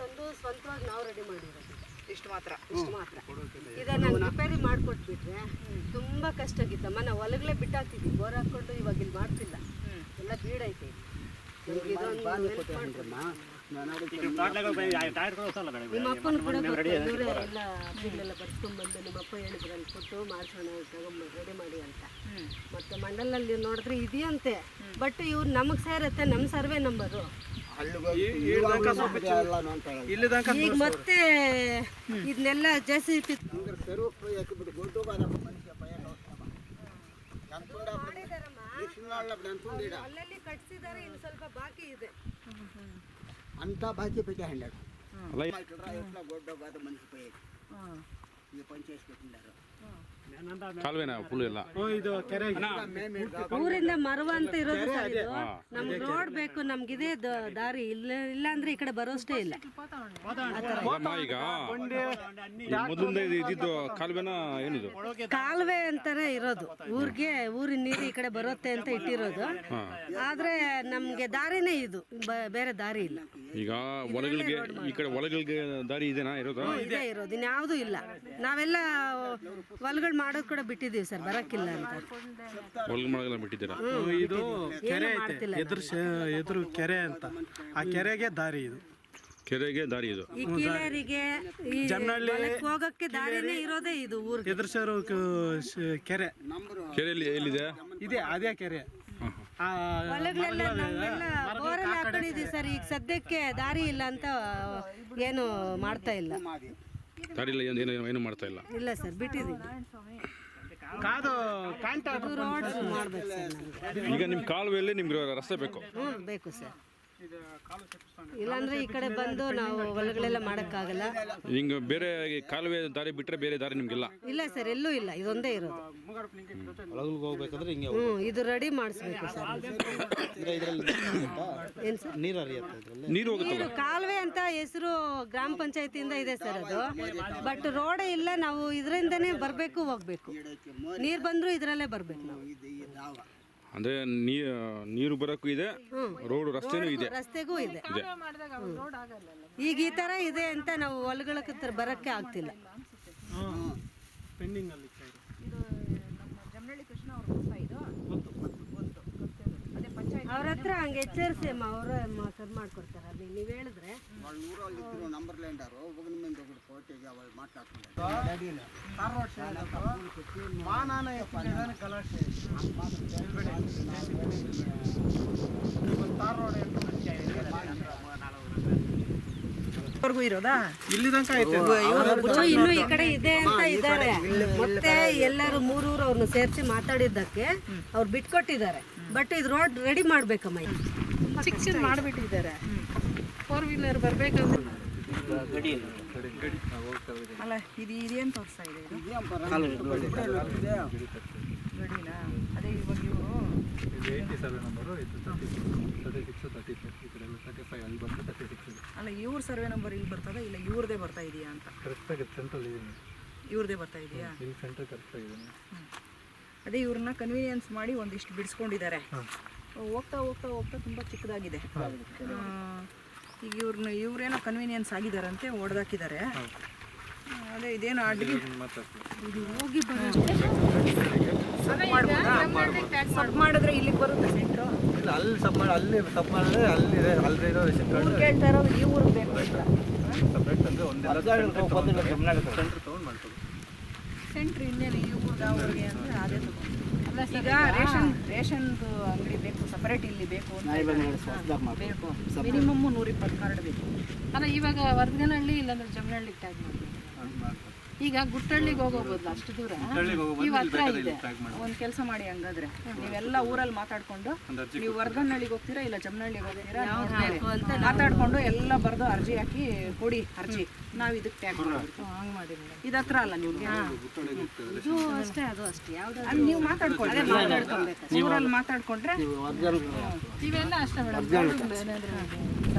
ತಂದು ಸ್ವಂತವಾಗಿ ನಾವು ರೆಡಿ ಮಾಡಿರೋದು ಇಷ್ಟು ಮಾತ್ರ ಇಷ್ಟು ಮಾತ್ರ. ಇದನ್ನ ರಿಪೇರಿ ಮಾಡ್ಕೊಟ್ಬಿಟ್ರೆ ತುಂಬಾ ಕಷ್ಟ ಆಗಿತ್ತಮ್ಮ ನಾವು ಹೊಲಗಳೇ ಬಿಟ್ಟಾಕ್ತಿದ್ವಿ. ಬೋರ್ ಹಾಕೊಂಡು ಇವಾಗ ಇಲ್ಲಿ ಮಾಡ್ತಿಲ್ಲ. ಎಲ್ಲ ಬೀಡೈತೆ ನಮ್ಗೆ ಇದೊಂದು. ನಿಮ್ಮ ಅಪ್ಪನ ಕೂಡ ಇವರೇ ಎಲ್ಲ ಬಿಲ್ಲೆಲ್ಲ ಬರ್ಸ್ಕೊಂಡ್ಬಂದು ನಿಮ್ಮ ಅಪ್ಪ ಹೇಳಿದ್ರು ಅಲ್ಲಿ ಕೊಟ್ಟು ಮಾಡ್ಸೋಣ ತಗೊಂಡು ರೆಡಿ ಮಾಡಿ ಅಂತ. ಮತ್ತೆ ಮಂಡಲಲ್ಲಿ ನೋಡಿದ್ರೆ ಇದೆಯಂತೆ. ಬಟ್ ಇವ್ರು ನಮಗೆ ಸೇರತ್ತೆ ನಮ್ಮ ಸರ್ವೆ ನಂಬರು ಈಗ ಮತ್ತೆ ಇದನ್ನೆಲ್ಲ ಜೆಸಿ ಪಿ ಅಲ್ಲಲ್ಲಿ ಕಟ್ಸಿದ್ದಾರೆ ಇನ್ನು ಸ್ವಲ್ಪ ಬಾಕಿ ಇದೆ. అంతా బాకీ పెట్టేయండాడు ఎట్లా గొడ్డ బాధ మనిషి పోయేది. ఇది పని చేసి పెట్టిండారు. ಕಾಲುವೆನಾ ಫುಲ್ ಎಲ್ಲ. ಇದು ಕೆರೆ. ಊರಿಂದ ಮರವ ಅಂತ ಇರೋದು ಸರ್ ಇದು. ನಮ್ಗೆ ರೋಡ್ ಬೇಕು ನಮ್ಗಿದೆ ದಾರಿ. ಇಲ್ಲ ಇಲ್ಲ ಅಂದ್ರೆ ಈ ಕಡೆ ಬರೋಷ್ಟೇ ಇಲ್ಲ. ಈಗ ಮೊದಲಿಂದ ಇದ್ದಿದ್ದು ಕಾಲುವೆನ ಏನಿದು? ಕಾಲುವೆ ಅಂತಾನೆ ಇರೋದು. ಊರಿಗೆ ಊರಿನ ನೀರು ಈ ಕಡೆ ಬರುತ್ತೆ ಅಂತ ಇಟ್ಟಿರೋದು. ಆದ್ರೆ ನಮ್ಗೆ ದಾರಿನೇ ಇದು. ಬೇರೆ ದಾರಿ ಇಲ್ಲ. ಈಗ ಒಳಗಳಿಗೆ ಈ ಕಡೆ ಒಳಗಳಿಗೆ ದಾರಿ ಇದೆನಾ ಇರೋದು? ಇದೇ ಇರೋದು. ಇನ್ಯಾವುದೂ ಇಲ್ಲ. ನಾವೆಲ್ಲ ಹೊಲಗಳು ಮಾಡೋದು ಕೂಡ ಬಿಟ್ಟಿದೀವಿ ಸರ್ ಬರಕ್ಕಿಲ್ಲ ಅಂತ. ಹೊಲಗ ಮಾಡಲ್ಲ ಬಿಟ್ಟಿದ್ದೀರಾ? ಇದು ಕೆರೆ ಐತೆ. ಎದುರು ಎದುರು ಕೆರೆ ಅಂತ. ಆ ಕೆರೆಗೆ ದಾರಿ ಇದು. ಕೆರೆಗೆ ದಾರಿ ಇದು? ಈ ಕೀಳೇರಿಗೆ ಈ ಹೊಲಕ್ಕೆ ಹೋಗಕ್ಕೆ ದಾರಿನೇ ಇರೋದೇ ಇದು ಊರಿಗೆ. ಎದುರು ಸೇರೋ ಕೆರೆ. ಕೆರೆಯಲ್ಲಿ ಎಲ್ಲಿದೆ? ಇದೆ ಅದೇ ಕೆರೆ. ಆ ಹೊಲಗಳೆಲ್ಲ ನಾವೆಲ್ಲ ಬೋರಲ್ಲಿ ಹಾಕೊಂಡಿದೀವಿ ಸರ್ ಈಗ ಸದ್ಯಕ್ಕೆ ದಾರಿ ಇಲ್ಲ ಅಂತ ಏನು ಮಾಡ್ತಾ ಇಲ್ಲ. ದಾರಿ ಇಲ್ಲ ಏನು ಏನು ಏನು ಮಾಡ್ತಾ ಇಲ್ಲ. ಇಲ್ಲ ಸರ್ ಬಿಟ್ಟಿದೀವಿ ಕಾದು ಕಾಂಟ ರೋಡ್ ಮಾಡ್ಬೇಕು ಸರ್ ನಮ್ಗೆ ಈಗ ನಿಮ್ಮ ಕಾಲುವೆಯಲ್ಲಿ ನಿಮ್ಗೆ ರಸ್ತೆ ಬೇಕು. ಹ್ಞೂ ಬೇಕು ಸರ್. ಇಲ್ಲಾಂದ್ರೆ ಈ ಕಡೆ ಬಂದು ನಾವು ಹೊಲಗಳೆಲ್ಲ ಮಾಡೋಕ್ಕಾಗಲ್ಲ. ಹಿಂಗೆ ಬೇರೆ ಕಾಲುವೆ ದಾರಿ ಬಿಟ್ಟರೆ ಬೇರೆ ದಾರಿ ನಿಮಗಿಲ್ಲ. ಇಲ್ಲ ಸರ್ ಎಲ್ಲೂ ಇಲ್ಲ ಇದೊಂದೇ ಇರೋದು. ಹೋಗ್ಬೇಕಾದ್ರೆ ಹಿಂಗೆ ಹ್ಞೂ ಇದು ರೆಡಿ ಮಾಡಿಸ್ಬೇಕು ಸರ್. ಏನು ಸರ್? ನೀರು ಹೋಗುತ್ತಲ್ಲ? ನೀರು ಕಾಲುವೆ ಅಂತ ಹೆಸರು ಗ್ರಾಮ ಪಂಚಾಯತಿಯಿಂದ ಇದೆ ಸರ್ ಅದು. ಬಟ್ ರೋಡ್ ಇಲ್ಲ ನಾವು ಇದರಿಂದನೇ ಬರಬೇಕು ಹೋಗ್ಬೇಕು. ನೀರು ಬಂದರೂ ಇದರಲ್ಲೇ ಬರಬೇಕು ನಾವು. ಅಂದ್ರೆ ನೀರು ಬರಕ್ಕೂ ಇದೆ ರೋಡ್ ರಸ್ತೆನೂ ಇದೆ. ರಸ್ತೆಗೂ ಇದೆ. ಈಗ ಈ ತರ ಇದೆ ಅಂತ ನಾವು ಹೊಲಗಳ ಬರಕ್ಕೆ ಬರೋಕ್ಕೆ ಆಗ್ತಿಲ್ಲ ಪೆಂಡಿಂಗ್ ಅಲ್ಲಿ ಕೆರೆ. ಜಮನಹಳ್ಳಿ ಕೃಷ್ಣ ಅವ್ರ ಗೊತ್ತಾ ಇದು ಅದೇ ಪಂಚಾಯತ್ ಅವ್ರ ಹತ್ರ ಹಂಗೆ ಎಚ್ಚರಿಸಿ ಅಮ್ಮ ಅವರ ಸರ್ ಮಾಡ್ಕೊಡ್ತಾರೆ ಅದು ನೀವು ಹೇಳಿದ್ರೆ వాళ్ళు ఊరోళ్ళు ఇద్దరు నంబర్లు అంటారు ఒకరి మీద ఒకటి పోటీగా వాళ్ళు మాట్లాడుతున్నారు ಮಾನಾನ ಎತ್ತಿದ್ದಾನೆ ವರ್ಗೂ ಇರೋದಾ? ಇಲ್ಲಿ ತನಕ ಐತೆ ಅವರು ಇನ್ನು ಈ ಕಡೆ ಇದೆ ಅಂತ ಇದ್ದಾರೆ. ಮತ್ತೆ ಎಲ್ಲರೂ ಮೂರೂರು ಅವ್ರನ್ನ ಸೇರಿಸಿ ಮಾತಾಡಿದ್ದಕ್ಕೆ ಅವ್ರು ಬಿಟ್ಕೊಟ್ಟಿದ್ದಾರೆ ಬಟ್ ಇದು ರೋಡ್ ರೆಡಿ ಮಾಡ್ಬೇಕಮ್ಮ ಇದು. ಶಿಕ್ಷಣ ಮಾಡಿಬಿಟ್ಟಿದ್ದಾರೆ. ಫೋರ್ ವೀಲರ್ ಬರ್ಬೇಕಂದ್ರೆ ಅಲ್ಲ ಇದು ಇದೇನು ತೋರಿಸ್ತಾ ಇದೆ ಇದು? ಗಡಿನಾ? ಅದೇ ಇವಾಗ ಇವರು ಅಲ್ಲ ಇವ್ರ ಸರ್ವೆ ನಂಬರ್ ಇಲ್ಲಿ ಬರ್ತದ ಇಲ್ಲ ಇವ್ರದೇ ಬರ್ತಾ ಇದೆಯಾ ಅಂತ? ಇವ್ರದೇ ಬರ್ತಾ ಇದೆಯಾ? ಇದೀನಿ. ಅದೇ ಇವ್ರನ್ನ ಕನ್ವೀನಿಯನ್ಸ್ ಮಾಡಿ ಒಂದಿಷ್ಟು ಬಿಡಿಸ್ಕೊಂಡಿದ್ದಾರೆ. ಹೋಗ್ತಾ ಹೋಗ್ತಾ ಹೋಗ್ತಾ ತುಂಬ ಚಿಕ್ಕದಾಗಿದೆ. ಈಗ ಇವ್ರನ್ನ ಇವ್ರೇನೋ ಕನ್ವೀನಿಯನ್ಸ್ ಆಗಿದಾರಂತೆ ಹೊಡೆದಾಕಿದ್ದಾರೆ ಅದೇ ಇದೇನು ಅಡ್ಗೆ? ಹೋಗಿ ಸಬ್ ಮಾಡಿದ್ರೆ ಇಲ್ಲಿಗೆ ಬರುತ್ತೆ ಸೆಂಟ್ರು ಇಲ್ಲ ಅಲ್ಲಿ ಸಬ್ ಮಾಡಿ ಅಲ್ಲಿ ಸಬ್ ಮಾಡಿದ್ರೆ ಅಲ್ಲಿ ಅಲ್ಲಿ ಇರೋ ಇವ್ರು ಕೇಳ್ತಾ ಇರೋದು ಈ ಊರಿಗೆ ಬೇಕು ಅಂತ. ಸಪ್ರೇಟ್ ಅಂದರೆ ಒಂದೆಲ್ಲ. ಸೆಂಟ್ರ್ ತೊಗೊಂಡು ಮಾಡ್ಬೋದು ಸೆಂಟ್ರ್ ಇನ್ನೇನು ಈ ಊರಿಗೆ ಆ ಊರಿಗೆ ಅಂದರೆ ಅದೇ ತಗೊಂಡು ಈಗ ರೇಷನ್ ರೇಷನ್ದು ಅಂಗಡಿ ಬೇಕು ಸಪರೇಟ್ ಇಲ್ಲಿ ಬೇಕು ಅಂತ ಬೇಕು. ಮಿನಿಮಮ್ ನೂರಿಪ್ಪತ್ತು ಕಾರ್ಡ್ ಬೇಕು. ಅಲ್ಲ ಇವಾಗ ವರ್ಧನಹಳ್ಳಿ ಇಲ್ಲಾಂದ್ರೆ ಜಮನಹಳ್ಳಿ ಟ್ಯಾಗ್ ಮಾಡ್ಬೇಕು ಈಗ ಗುಟ್ಟಳ್ಳಿಗೆ ಹೋಗೋ ಬದಲು ಅಷ್ಟು ದೂರ? ನೀವು ಹತ್ರ ಇದೆ. ಒಂದು ಕೆಲಸ ಮಾಡಿ ಹಂಗಾದ್ರೆ. ನೀವೆಲ್ಲ ಊರಲ್ಲಿ ಮಾತಾಡ್ಕೊಂಡು ನೀವು ವರ್ಧನಹಳ್ಳಿಗೆ ಹೋಗ್ತೀರಾ ಇಲ್ಲ ಜಮನಹಳ್ಳಿಗೆ ಹೋಗ್ತೀರಾ? ಮಾತಾಡ್ಕೊಂಡು ಎಲ್ಲ ಬರೆದು ಅರ್ಜಿ ಹಾಕಿ ಕೊಡಿ ಅರ್ಜಿ. ನಾವು ಇದಕ್ಕೆ ಟ್ಯಾಗ್ ಮಾಡಬೇಕು. ಹಂಗ್ ಮಾಡಿ ಇದು ಹತ್ರ ಅಲ್ಲ ನಿಮ್ಗೆ? ಇದು ಅಷ್ಟೇ ಅದು ಅಷ್ಟೇ. ಯಾವ್ದು ನೀವು ಮಾತಾಡ್ಕೊಳ್ಳಿ. ಊರಲ್ಲಿ ಮಾತಾಡ್ಕೊಂಡ್ರೆ ಇವೆಲ್ಲ ಅಷ್ಟೇ ಮೇಡಮ್.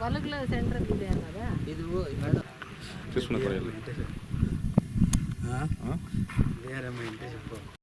ಹೊಲಗಳ ಸೆಂಟ್ರಲ್ಲಿ ಇದೆ ಅನ್ನೋದ ಕೃಷ್ಣ ಕಡೆಯಲ್ಲಿ ಬೇರೆ ಮೈಂಡ್